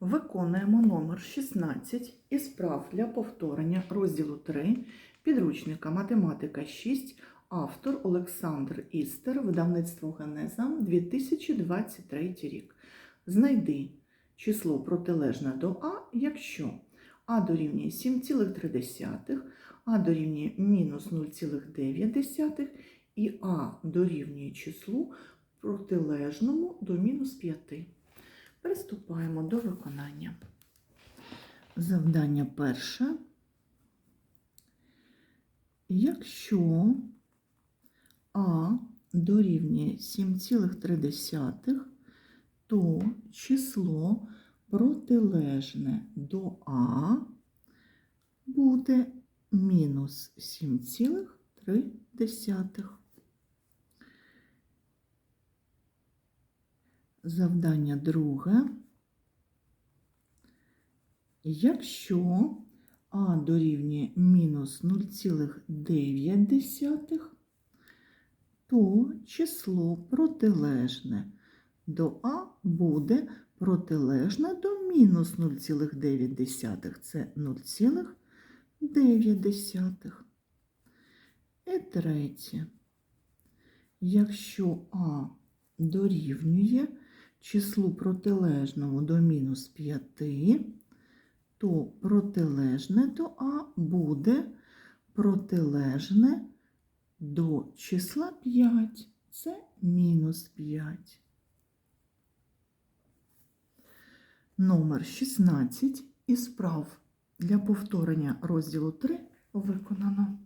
Виконуємо номер 16 із прав для повторення розділу 3 підручника Математика 6, автор Олександр Істер, видавництво Генеза 2023 рік. Знайди число протилежне до А, якщо А дорівнює 7,3, А дорівнює мінус 0,9 і А дорівнює числу протилежному до мінус 5. Приступаємо до виконання. Завдання перше. Якщо А дорівнює 7,3, то число протилежне до А буде мінус 7,3. Завдання друге. Якщо А дорівнює мінус 0,9, то число протилежне до А буде протилежне до мінус 0,9. Це 0,9. І третє. Якщо А дорівнює числу протилежному до мінус 5, то протилежне до А буде протилежне до числа 5. Це мінус 5. Номер 16 із прав для повторення розділу 3 виконано.